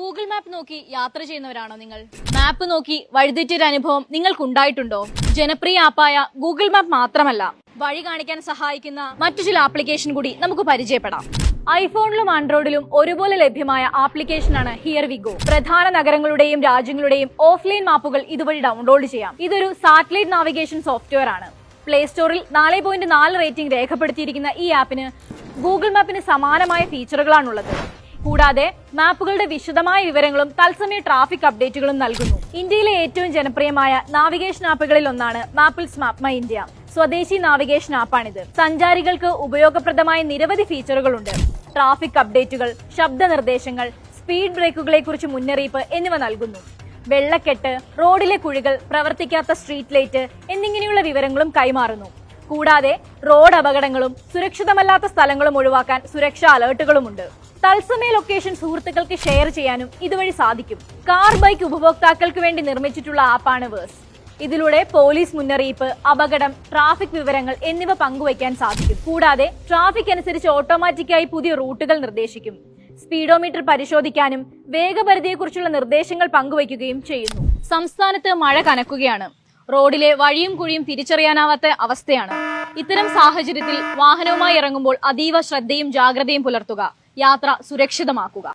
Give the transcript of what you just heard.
Google map നോക്കി യാത്ര ചെയ്യുന്നവരാണോ നിങ്ങൾ? മാപ്പ് നോക്കി വഴിതെറ്റിയൊരു അനുഭവം നിങ്ങൾക്ക് ഉണ്ടായിട്ടുണ്ടോ ജനപ്രിയ ആപ്പായ ഗൂഗിൾ മാപ്പ് മാത്രമല്ല വഴി കാണിക്കാൻ സഹായിക്കുന്ന മറ്റു ചില ആപ്ലിക്കേഷൻ കൂടി നമുക്ക് പരിചയപ്പെടാം. ഐഫോണിലും ആൻഡ്രോയിഡിലും ഒരുപോലെ ലഭ്യമായ ആപ്ലിക്കേഷനാണ് ഹിയർ വി ഗോ. പ്രധാന നഗരങ്ങളുടെയും രാജ്യങ്ങളുടെയും ഓഫ്ലൈൻ മാപ്പുകൾ ഇതുവഴി ഡൗൺലോഡ് ചെയ്യാം. ഇതൊരു സാറ്റലൈറ്റ് നാവിഗേഷൻ സോഫ്റ്റ്വെയർ ആണ് പ്ലേ സ്റ്റോറിൽ നാല് പോയിന്റ് നാല് റേറ്റിംഗ് രേഖപ്പെടുത്തിയിരിക്കുന്ന ഈ ആപ്പിന് ഗൂഗിൾ മാപ്പിന് സമാനമായ ഫീച്ചറുകളാണുള്ളത്. കൂടാതെ മാപ്പുകളുടെ വിശദമായ വിവരങ്ങളും തത്സമയ ട്രാഫിക് അപ്ഡേറ്റുകളും നൽകുന്നു. ഇന്ത്യയിലെ ഏറ്റവും ജനപ്രിയമായ നാവിഗേഷൻ ആപ്പുകളിൽ ഒന്നാണ് മാപ്പിൾസ് മാപ്പ് മൈ ഇന്ത്യ. സ്വദേശി നാവിഗേഷൻ ആപ്പാണിത്. സഞ്ചാരികൾക്ക് ഉപയോഗപ്രദമായ നിരവധി ഫീച്ചറുകളുണ്ട്. ട്രാഫിക് അപ്ഡേറ്റുകൾ ശബ്ദ നിർദ്ദേശങ്ങൾ സ്പീഡ് ബ്രേക്കുകളെ കുറിച്ച് മുന്നറിയിപ്പ് എന്നിവ നൽകുന്നു. വെള്ളക്കെട്ട് റോഡിലെ കുഴികൾ പ്രവർത്തിക്കാത്ത സ്ട്രീറ്റ് ലൈറ്റ് എന്നിങ്ങനെയുള്ള വിവരങ്ങളും കൈമാറുന്നു. കൂടാതെ റോഡ് അപകടങ്ങളും സുരക്ഷിതമല്ലാത്ത സ്ഥലങ്ങളും ഒഴിവാക്കാൻ സുരക്ഷാ അലേർട്ടുകളുമുണ്ട്. തത്സമയ ലൊക്കേഷൻ സുഹൃത്തുക്കൾക്ക് ഷെയർ ചെയ്യാനും ഇതുവഴി സാധിക്കും. കാർ ബൈക്ക് ഉപഭോക്താക്കൾക്ക് വേണ്ടി നിർമ്മിച്ചിട്ടുള്ള ആപ്പാണ് വേഴ്സ്. ഇതിലൂടെ പോലീസ് മുന്നറിയിപ്പ് അപകടം ട്രാഫിക് വിവരങ്ങൾ എന്നിവ പങ്കുവയ്ക്കാൻ സാധിക്കും. കൂടാതെ ട്രാഫിക് അനുസരിച്ച് ഓട്ടോമാറ്റിക്കായി പുതിയ റൂട്ടുകൾ നിർദ്ദേശിക്കും. സ്പീഡോമീറ്റർ പരിശോധിക്കാനും വേഗപരിധിയെക്കുറിച്ചുള്ള നിർദ്ദേശങ്ങൾ പങ്കുവയ്ക്കുകയും ചെയ്യുന്നു. സംസ്ഥാനത്ത് മഴ കനക്കുകയാണ്. റോഡിലെ വഴിയും കുഴിയും തിരിച്ചറിയാനാവാത്ത അവസ്ഥയാണ്. ഇത്തരം സാഹചര്യത്തിൽ വാഹനവുമായി ഇറങ്ങുമ്പോൾ അതീവ ശ്രദ്ധയും ജാഗ്രതയും പുലർത്തുക. യാത്ര സുരക്ഷിതമാക്കുക.